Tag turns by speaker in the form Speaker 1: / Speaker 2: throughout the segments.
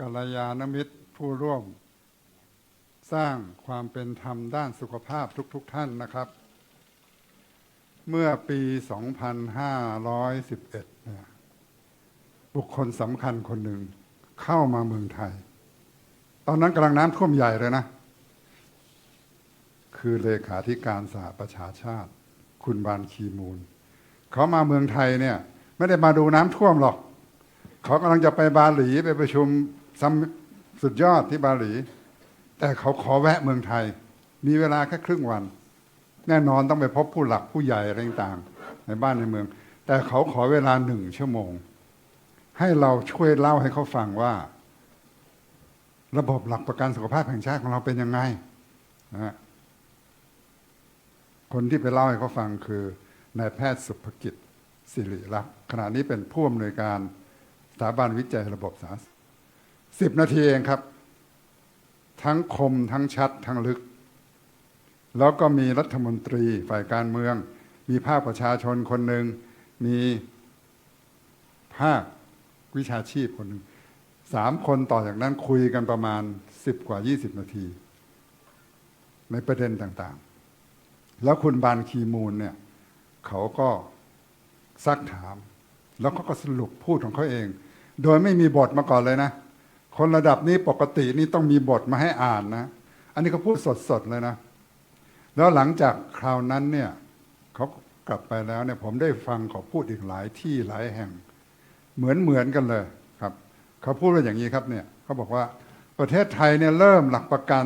Speaker 1: กัลยาณมิตรผู้ร่วม สร้างความเป็นธรรมด้านสุขภาพทุกๆทท่านนะครับ เมื่อปี 2511เนี่ยบุคคลสำคัญคนหนึ่งเข้ามาเมืองไทย ตอนนั้นกำลังน้ำท่วมใหญ่เลยนะ คือเลขาธิการสหประชาชาติ คุณบานคีมูล เขามาเมืองไทยเนี่ย ไม่ได้มาดูน้ำท่วมหรอก เขากำลังจะไปบาหลีไปประชุมซัม สุดยอดที่บาหลี แต่เขาขอแวะเมืองไทย มีเวลาแค่ครึ่งวัน แน่นอนต้องไปพบผู้หลักผู้ใหญ่อะไรต่างในบ้านในเมือง แต่เขาขอเวลาหนึ่งชั่วโมง ให้เราช่วยเล่าให้เขาฟังว่า ระบบหลักประกันสุขภาพแห่งชาติของเราเป็นยังไงนะคนที่ไปเล่าให้เขาฟังคือนายแพทย์สุภกิจสิริรักษ์ขณะนี้เป็นผู้อำนวยการสถาบันวิจัยระบบสาธารณ สิบนาทีเองครับ ทั้งคมทั้งชัดทั้งลึก แล้วก็มีรัฐมนตรีฝ่ายการเมือง มีภาคประชาชนคนหนึ่ง มีภาควิชาชีพคนหนึ่งสามคนต่อจากนั้นคุยกันประมาณสิบกว่ายี่สิบนาที ในประเด็นต่างๆ แล้วคุณบานคีมูลเนี่ยเขาก็ซักถาม แล้วเขาก็สรุปพูดของเขาเอง โดยไม่มีบทมาก่อนเลยนะ คนระดับนี้ปกตินี่ต้องมีบทมาให้อ่านนะ อันนี้เขาพูดสดๆเลยนะ แล้วหลังจากคราวนั้นเนี่ยเขากลับไปแล้วเนี่ยผมได้ฟังเขาพูดอีกหลายที่หลายแห่ง เหมือนเหมือนกันเลยครับ เขาพูดว่าอย่างนี้ครับเนี่ยเขาบอกว่าประเทศไทยเนี่ยเริ่มหลักประกัน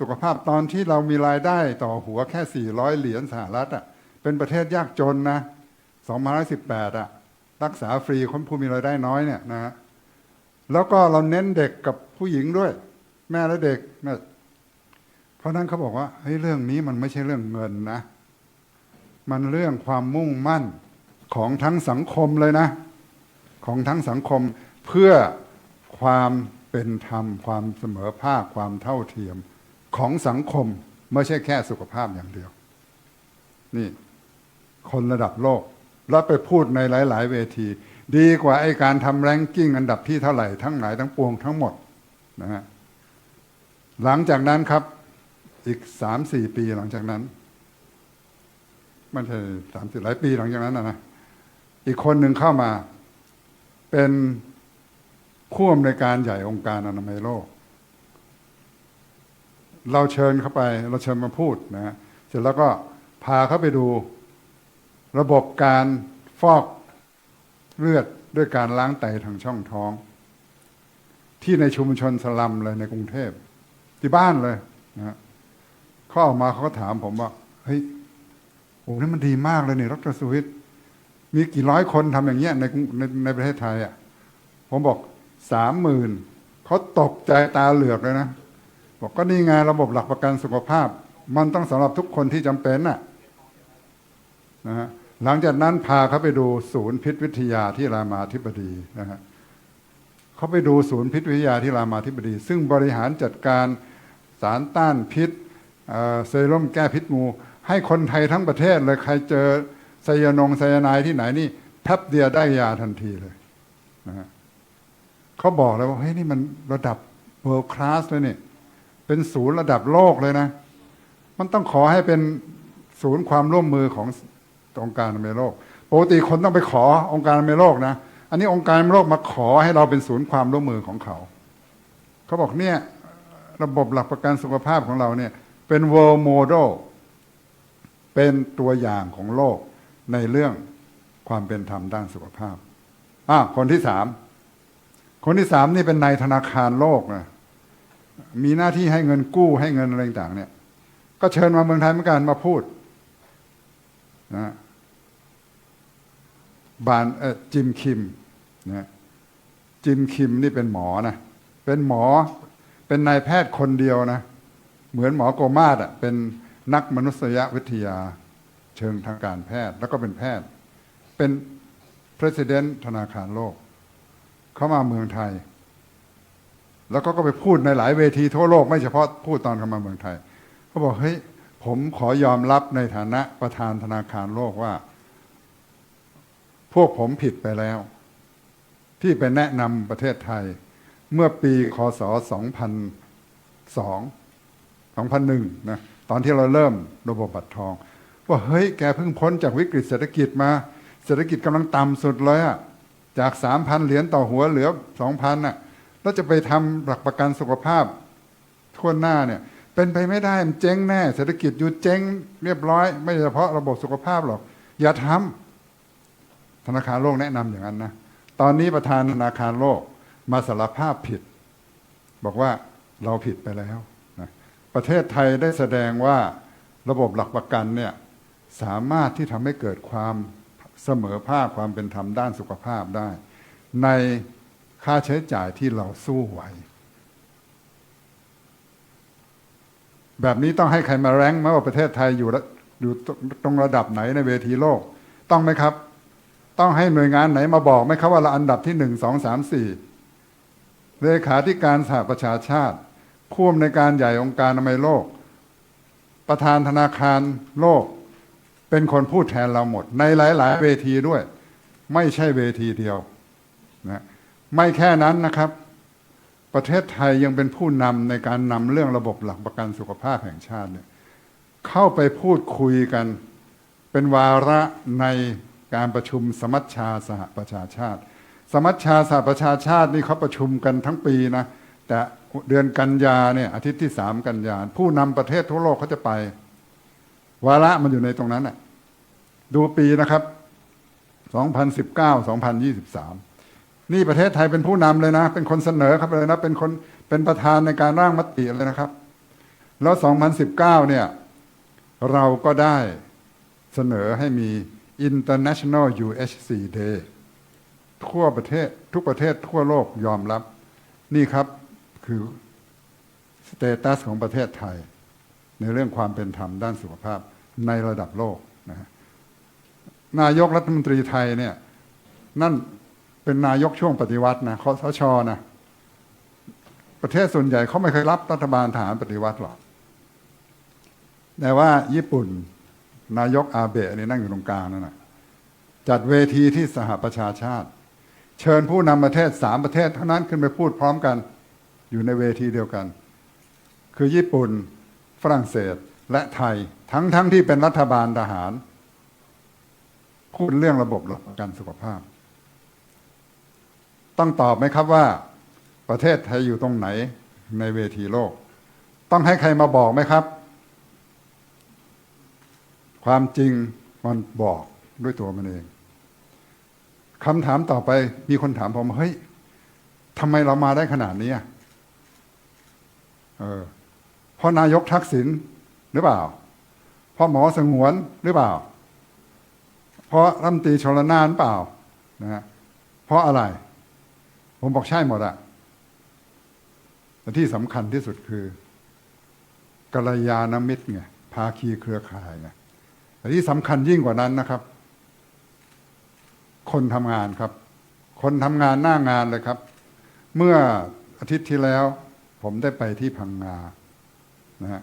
Speaker 1: สุขภาพตอนที่เรามีรายได้ต่อหัวแค่ 400 เหรียญสหรัฐอะเป็นประเทศยากจนนะ2518อะรักษาฟรีคนผู้มีรายได้น้อยเนี่ยนะฮะ แล้วก็เราเน้นเด็กกับผู้หญิงด้วย แม่และเด็กนะเพราะนั้นเขาบอกว่าเฮ้ยเรื่องนี้มันไม่ใช่เรื่องเงินนะ มันเรื่องความมุ่งมั่นของทั้งสังคมเลยนะ ของทั้งสังคมเพื่อความเป็นธรรม ความเสมอภาคความเท่าเทียมของสังคมไม่ใช่แค่สุขภาพอย่างเดียว นี่ คนระดับโลก แล้วไปพูดในหลาย ๆ เวที ดีกว่าไอ้การทำแรงกิ้งอันดับที่เท่าไหร่ทั้งหลายทั้งปวงทั้งหมดนะฮะหลังจากนั้นครับอีกสามสี่ปีหลังจากนั้นไม่ใช่สามสี่หลายปีหลังจากนั้นนะนะอีกคนหนึ่งเข้ามา เป็นผู้อำนวยการใหญ่องค์การอนามัยโลก เราเชิญเข้าไป เราเชิญมาพูดนะฮะเสร็จแล้วก็พาเขาไปดูระบบการฟอก เลือดด้วยการล้างไตทางช่องท้อง ที่ในชุมชนสลัมเลยในกรุงเทพ ที่บ้านเลยนะเขาออกมาเขาก็ถามผมว่า เฮ้ยโอ้นี่มันดีมากเลยเนี่ยดรสุวิทย์มีกี่ร้อยคนทำอย่างเงี้ยในในในประเทศไทยอะผมบอกสามหมื่นเขาตกใจตาเหลือกเลยนะบอกก็นี่ไงระบบหลักประกันสุขภาพ มันต้องสำหรับทุกคนที่จำเป็นน่ะนะฮะ หลังจากนั้นพาเขาไปดูศูนย์พิษวิทยาที่รามาธิบดีนะฮะเขาไปดูศูนย์พิษวิทยาที่รามาธิบดี ซึ่งบริหารจัดการสารต้านพิษเซรุ่มแก้พิษงู ให้คนไทยทั้งประเทศเลยใครเจอไซยานงไซยานด์ที่ไหนนี่แป๊บเดียวได้ยาทันทีเลยนะฮะเขาบอกเลยว่าเฮ้ยนี่มันระดับ world class เลยนี่เป็นศูนย์ระดับโลกเลยนะ มันต้องขอให้เป็นศูนย์ความร่วมมือของ องค์การอนามัยโลกปกติคนต้องไปขอองค์การอนามัยโลกนะ อันนี้องค์การอนามัยโลกมาขอให้เราเป็นศูนย์ความร่วมมือของเขา เขาบอกเนี่ยระบบหลักประกันสุขภาพของเราเนี่ยเป็น world model เป็นตัวอย่างของโลกในเรื่องความเป็นธรรมด้านสุขภาพอะคนที่สาม คนที่สามนี่เป็นนายธนาคารโลกนะมีหน้าที่ให้เงินกู้ให้เงินอะไรต่างเนี่ย ก็เชิญมาเมืองไทยเหมือนกันมาพูดนะ บานเออจิมคิมนะจิมคิมนี่เป็นหมอนะเป็นหมอเป็นนายแพทย์คนเดียวนะ เหมือนหมอโกมาศอะเป็นนักมนุษยวิทยาเชิงทางการแพทย์แล้วก็เป็นแพทย์ เป็น president ธนาคารโลก เข้ามาเมืองไทย แล้วก็ก็ไปพูดในหลายเวทีทั่วโลก ไม่เฉพาะพูดตอนเข้ามาเมืองไทยเขาบอกเฮ้ยผมขอยอมรับในฐานะประธานธนาคารโลกว่า พวกผมผิดไปแล้ว ที่ไปแนะนำประเทศไทย เมื่อปีคศ 2002 2001 นะ ตอนที่เราเริ่มระบบบัตรทอง ว่าเฮ้ยแกเพิ่งพ้นจากวิกฤตเศรษฐกิจมา เศรษฐกิจกำลังต่ำสุดเลยอะจาก 3,000 เหรียญต่อหัวเหลือ 2,000น่ะแล้วจะไปทำหลักประกันสุขภาพทั่วหน้าเนี่ย เป็นไปไม่ได้มันเจ๊งแน่ เศรษฐกิจอยู่เจ๊งเรียบร้อย ไม่เฉพาะระบบสุขภาพหรอก อย่าทำ ธนาคารโลกแนะนำอย่างนั้นนะตอนนี้ประธานธนาคารโลกมาสารภาพผิด บอกว่าเราผิดไปแล้วนะประเทศไทยได้แสดงว่าระบบหลักประกันเนี่ยสามารถที่ทำให้เกิดความเสมอภาคความเป็นธรรมด้านสุขภาพได้ ในค่าใช้จ่ายที่เราสู้ไหว แบบนี้ต้องให้ใครมาแรงไหมว่าประเทศไทยอยู่ระอยู่ตรงระดับไหนในเวทีโลก ต้องไหมครับ ต้องให้หน่วยงานไหนมาบอกไหมครับว่าเราอันดับที่หนึ่งสองสามสี่เลขาธิการสหประชาชาติผู้อำนวยการใหญ่องค์การอนามัยโลก ประธานธนาคารโลก เป็นคนพูดแทนเราหมด ในหลาย ๆ เวทีด้วย ไม่ใช่เวทีเดียวนะไม่แค่นั้นนะครับ ประเทศไทยยังเป็นผู้นำในการนำเรื่องระบบหลักประกันสุขภาพแห่งชาติเนี่ยเข้าไปพูดคุยกัน เป็นวาระใน การประชุมสมัชชาสหประชาชาติ สมัชชาสหประชาชาตินี่เขาประชุมกันทั้งปีนะแต่เดือนกันยาเนี่ยอาทิตย์ที่สามกันยาผู้นำประเทศทั่วโลกเขาจะไป วาระมันอยู่ในตรงนั้นน่ะดูปีนะครับ 2019 2023 นี่ประเทศไทยเป็นผู้นำเลยนะ เป็นคนเสนอครับเลยนะเป็นคนเป็นประธานในการร่างมติเลยนะครับ แล้ว 2019 เนี่ยเราก็ได้เสนอให้มี International UHC Day ทั่วประเทศทุกประเทศทั่วโลกยอมรับ นี่ครับคือสเตตัสของประเทศไทย ในเรื่องความเป็นธรรมด้านสุขภาพในระดับโลกนะนายกรัฐมนตรีไทยเนี่ยนั่นเป็นนายกช่วงปฏิวัตินะคอสชนะประเทศส่วนใหญ่เขาไม่เคยรับรัฐบาลทหารปฏิวัติหรอกแต่ว่าญี่ปุ่น นายกอาเบะนี่นั่งอยู่ตรงกลางนั่นนะจัดเวทีที่สหประชาชาติ เชิญผู้นำประเทศสามประเทศเท่านั้นขึ้นไปพูดพร้อมกัน อยู่ในเวทีเดียวกัน คือญี่ปุ่น ฝรั่งเศสและไทยทั้งทั้งที่เป็นรัฐบาลทหาร พูดเรื่องระบบหลักประกันสุขภาพ ต้องตอบไหมครับว่า ประเทศไทยอยู่ตรงไหนในเวทีโลก ต้องให้ใครมาบอกไหมครับ ความจริงมันบอกด้วยตัวมันเองคำถามต่อไปมีคนถามผมเฮ้ยทำไมเรามาได้ขนาดนี้เออเพราะนายกทักษิณหรือเปล่า เพราะหมอสงวนหรือเปล่า เพราะรัฐมนตรีชลนานหรือเปล่านะฮะเพราะอะไร ผมบอกใช่หมดอะแต่ที่สำคัญที่สุดคือกัลยาณมิตรไงภาคีเครือข่ายไง แต่ที่สำคัญยิ่งกว่านั้นนะครับ คนทำงานครับ คนทำงานหน้างานเลยครับ เมื่ออาทิตย์ที่แล้ว ผมได้ไปที่พังงานะฮะ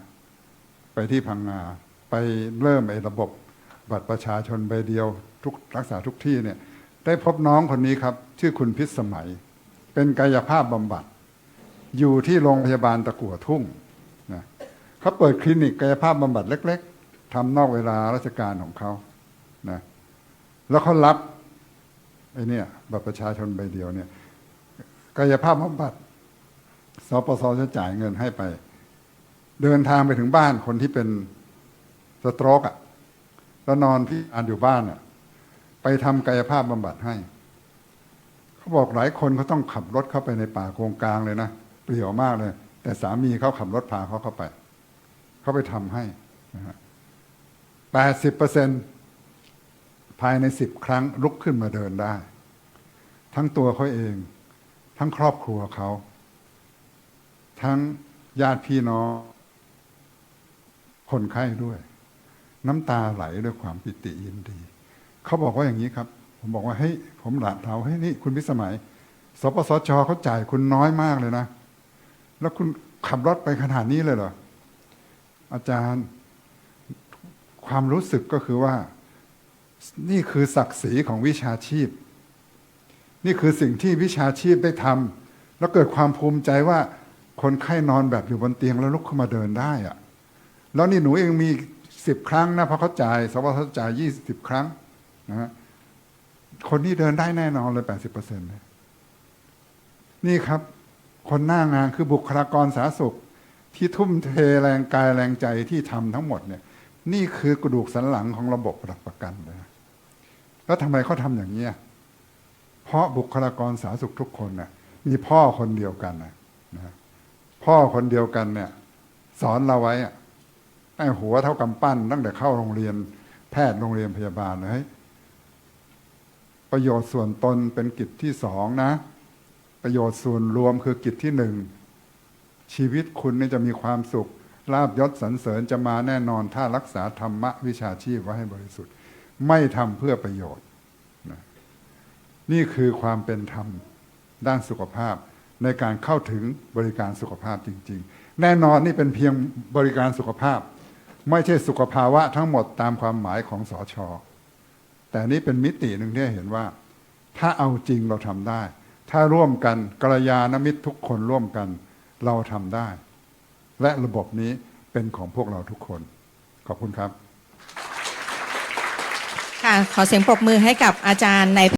Speaker 1: ไปที่พังงา ไปเริ่มไอ้ระบบบัตรประชาชนใบเดียว ทุกรักษาทุกที่เนี่ย ได้พบน้องคนนี้ครับ ชื่อคุณพิษสมัย เป็นกายภาพบำบัด อยู่ที่โรงพยาบาลตะกั่วทุ่งนะเขาเปิดคลินิกกายภาพบำบัดเล็ก ทำนอกเวลาราชการของเขานะแล้วเขารับไอ้เนี่ยบัตรประชาชนใบเดียวเนี่ยกายภาพบำบัดสปสจะจ่ายเงินให้ไป เดินทางไปถึงบ้านคนที่เป็นสตรอกอะแล้วนอนที่อ่านอยู่บ้านอะ ไปทำกายภาพบำบัดให้ เขาบอกหลายคนเขาต้องขับรถเข้าไปในป่าโกงกลางเลยนะเปลี่ยวมากเลย แต่สามีเขาขับรถพาเขาเข้าไป เขาไปทำให้นะฮะ แปดสเซภายในสิบครั้งลุกขึ้นมาเดินได้ ทั้งตัวเขาเอง ทั้งครอบครัวเขา ทั้งญาติพี่น้องคนไข้ด้วย น้ำตาไหลด้วยความปิติยินดี เขาบอกว่าอย่างนี้ครับ ผมบอกว่าเฮ้ยผมหลานเทาเฮ้ยนี่คุณพิสมัยสปสชเขาจ่ายคุณน้อยมากเลยนะ แล้วคุณขับรถไปขนาดนี้เลยเหรออาจารย์ ความรู้สึกก็คือว่า นี่คือศักดิ์ศรีของวิชาชีพ นี่คือสิ่งที่วิชาชีพได้ทำแล้วเกิดความภูมิใจว่าคนไข้นอนแบบอยู่บนเตียงแล้วลุกขึ้นมาเดินได้อะแล้วนี่หนูเองมีสิบครั้งนะเพราะเขาจ่ายสวทจ่ายยี่สิบครั้งนะฮะคนนี้เดินได้แน่นอนเลยแปดสิบเปอร์เซ็นต์เลยนี่ครับ คนหน้างานคือบุคลากรสาธารณสุข ที่ทุ่มเทแรงกายแรงใจที่ทำทั้งหมดเนี่ย นี่คือกระดูกสันหลังของระบบหลักประกันเลยนะแล้วทำไมเขาทำอย่างนี้ยเพราะบุคลากรสาธารณสุขทุกคนน่ะ มีพ่อคนเดียวกันนะนะพ่อคนเดียวกันเนี่ย สอนเราไว้อะไอ้หัวเท่ากำปั้นตั้งแต่เข้าโรงเรียน แพทย์โรงเรียนพยาบาลเลยเฮ้ยประโยชน์ส่วนตนเป็นกิจที่สองนะ ประโยชน์ส่วนรวมคือกิจที่หนึ่งชีวิตคุณนี่จะมีความสุข ลาบยศสรรเสริญจะมาแน่นอนถ้ารักษาธรรมะวิชาชีพไว้ให้บริสุทธิ์ ไม่ทำเพื่อประโยชน์นะนี่คือความเป็นธรรมด้านสุขภาพ ในการเข้าถึงบริการสุขภาพจริง ๆ แน่นอนนี่เป็นเพียงบริการสุขภาพ ไม่ใช่สุขภาวะทั้งหมดตามความหมายของสอชอแต่นี่เป็นมิติหนึ่งที่เห็นว่า ถ้าเอาจริงเราทำได้ ถ้าร่วมกันกัลยาณมิตรทุกคนร่วมกันเราทำได้ และระบบนี้เป็นของพวกเราทุกคน ขอบคุณครับ
Speaker 2: ค่ะ ขอเสียงปรบมือให้กับอาจารย์ใน